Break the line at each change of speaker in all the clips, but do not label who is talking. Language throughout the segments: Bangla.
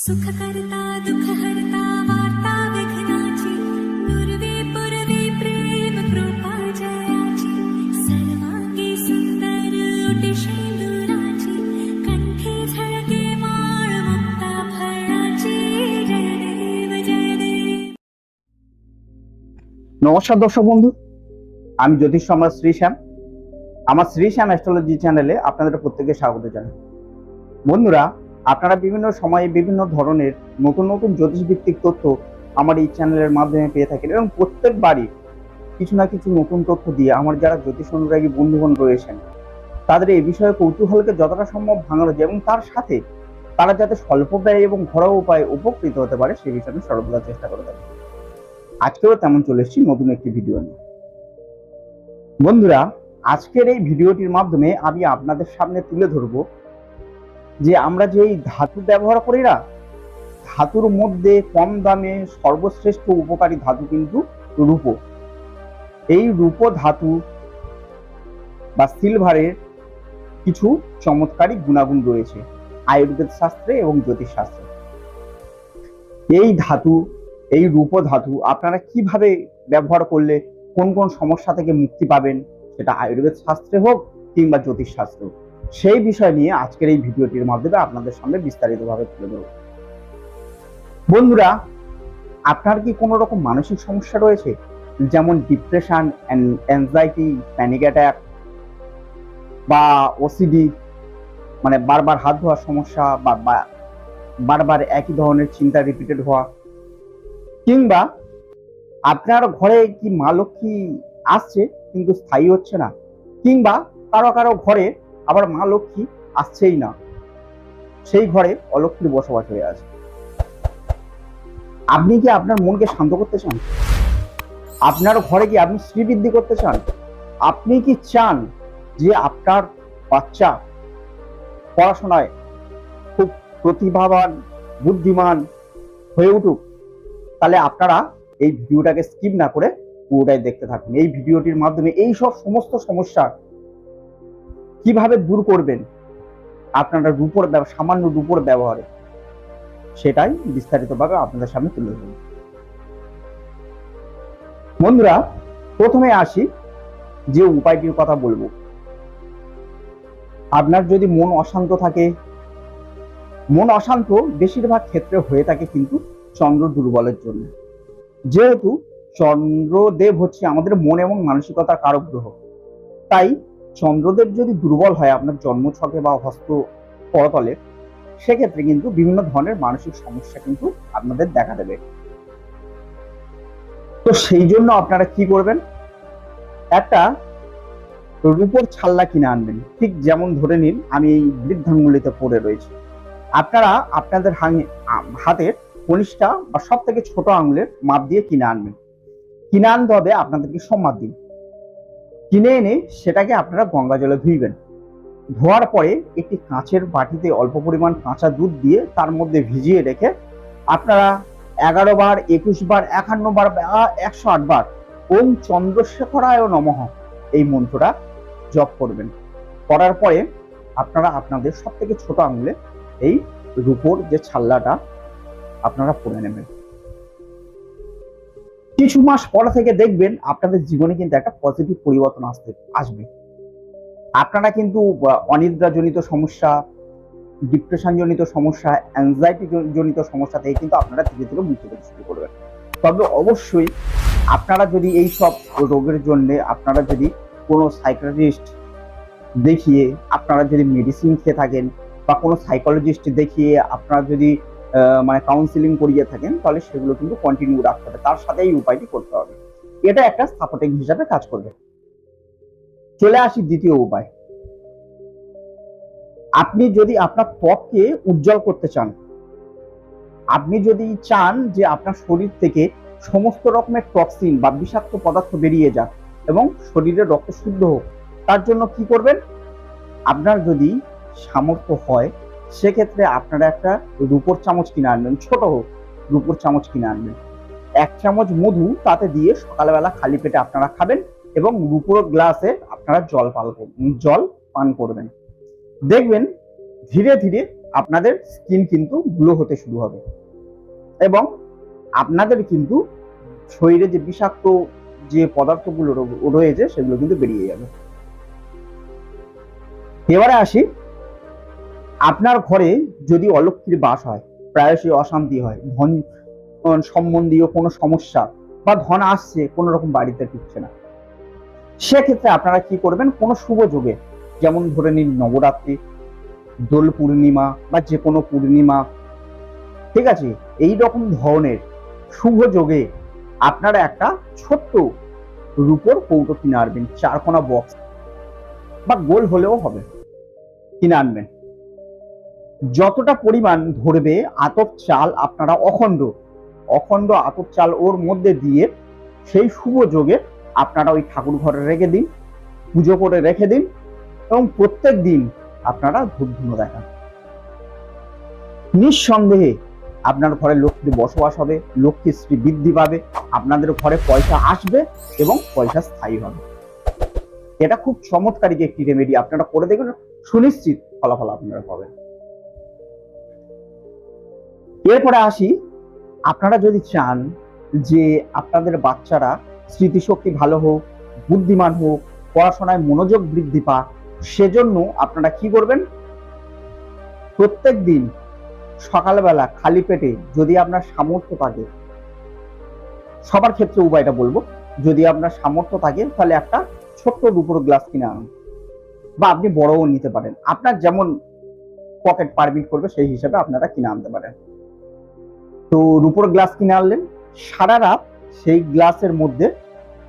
सुख करता दुख हरता वार्ता विघ्नाची पूर्वी पूर्वी प्रेम कृपा जयाची सर्वांगी सुंदर ओटी शेंदुराची कंठी झळके माळ मुक्ता फळाची जय देव जय देव
নমস্কার দর্শক বন্ধু আমি জ্যোতিষ সম্রাট শ্রীশ্যাম আমার শ্রীশ্যাম অ্যাস্ট্রোলজি চ্যানেলে আপনাদের প্রত্যেকে স্বাগত জানাই বন্ধুরা আপনারা বিভিন্ন সময়ে বিভিন্ন ধরনের নতুন নতুন জ্যোতিষ ভিত্তিক তথ্য আমার এই চ্যানেলের মাধ্যমে পেয়ে থাকেন এবং প্রত্যেকবারই কিছু না কিছু নতুন তথ্য দিয়ে আমার যারা জ্যোতিষ অনুরাগী বন্ধুগণ রয়েছেন, তাদের এই বিষয়ে কৌতূহলকে যতটা সম্ভব ভাঙানো যায় এবং তার সাথে তারা যাতে স্বল্প ব্যয় এবং ঘরোয়া উপায়ে উপকৃত হতে পারে সে বিষয়ে সর্বদা চেষ্টা করে থাকি। আজকেও তেমন চলে এসেছি নতুন একটি ভিডিও নিয়ে। বন্ধুরা, আজকের এই ভিডিওটির মাধ্যমে আমি আপনাদের সামনে তুলে ধরব যে আমরা যে এই ধাতু ব্যবহার করি না, ধাতুর মধ্যে কম দামে সর্বশ্রেষ্ঠ উপকারী ধাতু কিন্তু রূপো। এই রূপো ধাতু বা সিলভারের কিছু চমৎকারী গুণাগুণ রয়েছে, আয়ুর্বেদ শাস্ত্রে এবং জ্যোতিষ শাস্ত্রে। এই ধাতু, এই রূপ ধাতু আপনারা কীভাবে ব্যবহার করলে কোন কোন সমস্যা থেকে মুক্তি পাবেন, সেটা আয়ুর্বেদ শাস্ত্রে হোক কিংবা জ্যোতিষ শাস্ত্রে হোক। সেই বিষয় নিয়ে আজকের এই ভিডিওটির মাধ্যমে আপনাদের সামনে বিস্তারিতভাবে তুলে ধরব। বন্ধুরা, আপনার কি কোনো রকম মানসিক সমস্যা রয়েছে? যেমন ডিপ্রেশন অ্যাংজাইটি প্যানিক অ্যাটাক বা ওসিডি মানে বারবার হাত ধোয়ার সমস্যা বা- বারবার একই ধরনের চিন্তা রিপিটেড হওয়া কিংবা আপনার ঘরে কি মা লক্ষ্মী আসছে কিন্তু স্থায়ী হচ্ছে না কিংবা কারও কারও ঘরে আবার মা লক্ষ্মী আসছেই না। সেই ঘরে অলক্ষ্মীর বসবাস হয়ে আছে। আপনি কি আপনার মনকে শান্ত করতে চান? আপনার ঘরে কি আপনি শ্রীবৃদ্ধি করতে চান? আপনি কি চান যে আপনার বাচ্চা পড়াশোনায় খুব প্রতিভাবান, বুদ্ধিমান হয়ে উঠুক? তাহলে আপনারা এই ভিডিওটাকে স্কিপ না করে পুরোটাই দেখতে থাকুন। এই ভিডিওটির মাধ্যমে এই সব সমস্ত সমস্যা কীভাবে দূর করবেন? আপনারা রূপর সামান্য রূপর ব্যবহারে। সেটাই বিস্তারিতভাবে আপনাদের সামনে তুলে ধরব। বন্ধুরা, প্রথমে আসি যে উপায়টির কথা বলব। আপনার যদি মন অশান্ত থাকে, মন অশান্ত বেশিরভাগ ক্ষেত্রে হয়ে থাকে কিন্তু চন্দ্র দুর্বলের জন্য। যেহেতু চন্দ্রদেব হচ্ছে আমাদের মন এবং মানসিকতার কারক গ্রহ তাই চন্দ্রদেব যদি দুর্বল হয় আপনার জন্মছকে বা হস্ত করতলে সেক্ষেত্রে কিন্তু বিভিন্ন ধরনের মানসিক সমস্যা কিন্তু আপনাদের দেখা দেবে। তো সেই জন্য আপনারা কি করবেন? একটা রূপোর ছাল্লা কিনে আনবেন। ঠিক যেমন ধরে নিন, আমি এই বৃদ্ধাঙ্গুলিতে পড়ে রয়েছি। আপনারা আপনাদের হাতের কনিষ্ঠা বা সব থেকে ছোট আঙুলের মাপ দিয়ে কিনে আনবেন। কিনে আনতে হবে আপনাদেরকে সম্মান দিন। কিনে এনে সেটাকে আপনারা গঙ্গা জলে ধুইবেন। ধোয়ার পরে একটি কাঁচের বাটিতে অল্প পরিমাণ কাঁচা দুধ দিয়ে তার মধ্যে ভিজিয়ে রেখে আপনারা এগারো বার, একুশ বার, একান্ন বার একশো আট বার ওম চন্দ্রশেখরায় নমঃ এই মন্ত্রটা জপ করবেন। করার পরে আপনারা আপনাদের সব থেকে ছোট আঙুলে এই রূপোর যে ছাল্লাটা আপনারা পড়ে নেবেন। কিছু মাস পর থেকে দেখবেন আপনাদের জীবনে কিন্তু একটা পজিটিভ পরিবর্তন আসতে, আসবে। আপনারা কিন্তু অনিদ্রাজনিত সমস্যা ডিপ্রেশন জনিত সমস্যা অ্যাংজাইটি জনিত সমস্যা থেকে কিন্তু আপনারা ধীরে ধীরে মুক্তি পেতে শুরু করবেন। তবে অবশ্যই আপনারা যদি এই সব রোগের জন্য আপনারা যদি কোনো সাইকিয়াট্রিস্ট দেখিয়ে, আপনারা যদি মেডিসিন খেয়ে থাকেন বা কোনো সাইকোলজিস্ট দেখিয়ে, আপনারা যদি মানে কাউন্সিলিং করিয়ে থাকেন, তাহলে সেগুলো কিন্তু কন্টিনিউ রাখতে হবে। তার সাথে এই উপায়টি করতে হবে। এটা একটা সাপোর্টিং হিসাবে কাজ করবে। চলে আসি দ্বিতীয় উপায়। আপনি যদি আপনার ত্বককে উজ্জ্বল করতে চান, আপনি যদি চান যে আপনার শরীর থেকে সমস্ত রকমের টক্সিন বা বিষাক্ত পদার্থ বেরিয়ে যাক এবং শরীরের রক্ত শুদ্ধ হোক, তার জন্য কি করবেন? আপনার যদি সামর্থ্য হয় সেক্ষেত্রে আপনারা একটা রূপোর চামচ কিনে আনবেন, ছোট হোক, রূপোর চামচ কিনে আনবেন। এক চামচ মধু তাতে দিয়ে সকালবেলা খালি পেটে আপনারা খাবেন এবং রূপোর গ্লাসে আপনারা জল পাল করবেন জল পান করবেন। দেখবেন ধীরে ধীরে আপনাদের স্কিন কিন্তু গ্লো হতে শুরু হবে এবং আপনাদের কিন্তু শরীরে যে বিষাক্ত যে পদার্থগুলো রয়েছে সেগুলো কিন্তু বেরিয়ে যাবে। এবারে আসি আপনার ঘরে যদি অলক্ষীর বাস হয়, প্রায়শই অশান্তি হয়, ধন সম্বন্ধীয় কোনো সমস্যা বা ধন আসছে, কোনো রকম বাড়িতে টিকছে না। সেক্ষেত্রে আপনারা কি করবেন? কোনো শুভ যোগে, যেমন ধরে নিন নবরাত্রি, দোল পূর্ণিমা বা যে কোনো পূর্ণিমা, ঠিক আছে? এই রকম ধরনের শুভ যোগে আপনারা একটা ছোট্ট রূপোর কৌটো কিনে আনবেন, চারকোনা বক্স বা গোল হলেও হবে, কিনে আনবেন। যতটা পরিমাণ ধরবে আতপ চাল আপনারা অখণ্ড অখণ্ড আতপ চাল ওর মধ্যে দিয়ে সেই শুভ যোগে আপনারা ওই ঠাকুর ঘরে রেখে দিন, পুজো করে রেখে দিন এবং প্রত্যেক দিন আপনারা ধূপ ধুনো দেখান। নিঃসন্দেহে আপনার ঘরে লক্ষ্মীর বসবাস হবে লক্ষ্মীর শ্রী বৃদ্ধি পাবে, আপনাদের ঘরে পয়সা আসবে এবং পয়সা স্থায়ী হবে। এটা খুব চমৎকারী একটি রেমেডি আপনারা করে দেখবেন, সুনিশ্চিত ফলাফল আপনারা পাবেন। এরপরে আসি, আপনারা যদি চান যে আপনাদের বাচ্চারা স্মৃতিশক্তি ভালো হোক, বুদ্ধিমান হোক, পড়াশোনায় মনোযোগ বৃদ্ধি পাক, সেজন্য আপনারা কি করবেন? প্রত্যেক দিন সকালবেলা খালি পেটে যদি আপনার সামর্থ্য থাকে, সবার ক্ষেত্রে উপায়টা বলব, যদি আপনার সামর্থ্য থাকে তাহলে একটা ছোট্ট দুপুর গ্লাস কিনে আনুন। বা আপনি বড়ও নিতে পারেন। আপনার যেমন পকেট পারমিট করবে সেই হিসাবে আপনারা কিনে আনতে পারেন। তো রুপোর গ্লাস কিনে আনলেন। সারা রাত সেই গ্লাসের মধ্যে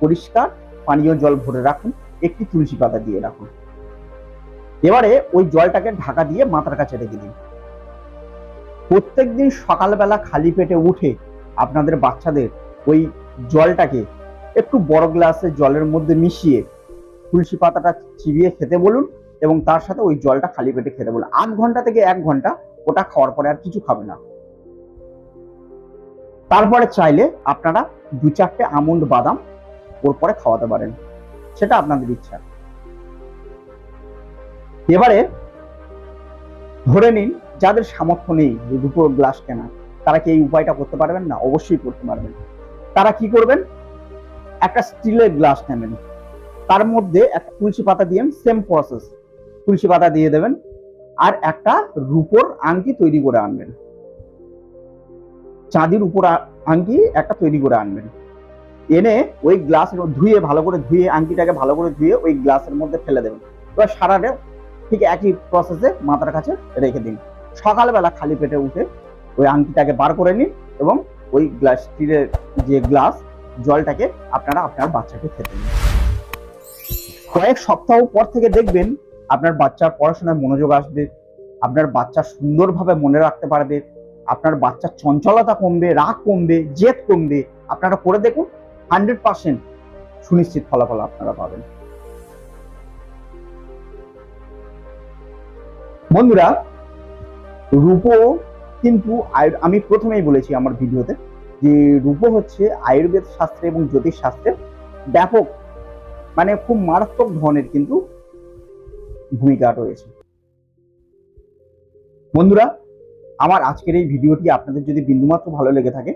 পরিষ্কার পানীয় জল ভরে রাখুন, একটি তুলসী পাতা দিয়ে রাখুন। এবারে ওই জলটাকে ঢাকা দিয়ে মাথার কাছে রেখে দিন। প্রত্যেকদিন সকালবেলা খালি পেটে উঠে আপনাদের বাচ্চাদের ওই জলটাকে একটু বড় গ্লাসে জলের মধ্যে মিশিয়ে তুলসী পাতাটা চিবিয়ে খেতে বলুন এবং তার সাথে ওই জলটা খালি পেটে খেতে বলুন। আধ ঘণ্টা থেকে এক ঘণ্টা ওটা খাওয়ার পরে আর কিছু খাবে না। তারপরে চাইলে আপনারা দু চারটে আমন্ড বাদাম ওর পরে খাওয়াতে পারেন। সেটা আপনাদের ইচ্ছা। এবারে ধরে নিন যাদের সামর্থ্য নেই দুটো গ্লাস কেনা তারা কি এই উপায়টা করতে পারবেন? না, অবশ্যই করতে পারবেন। তারা কি করবেন? একটা স্টিলের গ্লাস নেবেন। তার মধ্যে একটা তুলসী পাতা দিয়ে সেম প্রসেস তুলসী পাতা দিয়ে দেবেন আর একটা রূপোর আংটি তৈরি করে আনবেন। চাঁদির উপর আংটি একটা তৈরি করে আনবেন। এনে ওই গ্লাসের ধুয়ে, ভালো করে ধুয়ে আংটিটাকে ভালো করে ধুয়ে ওই গ্লাসের মধ্যে ফেলে দেবেন। এবার সারাটা ঠিক একই প্রসেসে মাথার কাছে রেখে দিন। সকালবেলা খালি পেটে উঠে ওই আংটিটাকে বার করে নিন এবং ওই গ্লাস স্টিলের যে গ্লাস জলটাকে আপনারা আপনার বাচ্চাকে খেতে দিন। কয়েক সপ্তাহ পর থেকে দেখবেন আপনার বাচ্চার পড়াশোনায় মনোযোগ আসবে, আপনার বাচ্চা সুন্দরভাবে মনে রাখতে পারবে আপনার বাচ্চার চঞ্চলতা কমবে, রাগ কমবে, জেদ কমবে, আপনারা করে দেখুন হান্ড্রেড পার্সেন্ট সুনিশ্চিত ফলাফল আপনারা পাবেন। বন্ধুরা, রূপো কিন্তু আমি প্রথমেই বলেছি আমার ভিডিওতে যে রূপো হচ্ছে আয়ুর্বেদ শাস্ত্রে এবং জ্যোতিষ শাস্ত্রে ব্যাপক মানে খুব মারাত্মক ধরনের কিন্তু ভূমিকা রয়েছে। বন্ধুরা আমার আজকের এই ভিডিওটি আপনাদের যদি বিন্দুমাত্র ভালো লেগে থাকে,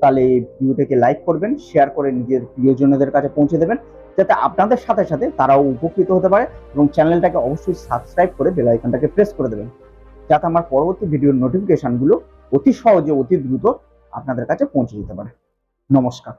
তাহলে এই ভিডিওটাকে লাইক করবেন শেয়ার করে নিজের প্রিয়জনদের কাছে পৌঁছে দেবেন, যাতে আপনাদের সাথে সাথে তারাও উপকৃত হতে পারে এবং চ্যানেলটাকে অবশ্যই সাবস্ক্রাইব করে বেল আইকনটাকে প্রেস করে দেবেন, যাতে আমার পরবর্তী ভিডিওর নোটিফিকেশনগুলো অতি সহজে, অতি দ্রুত আপনাদের কাছে পৌঁছে যেতে পারে। নমস্কার।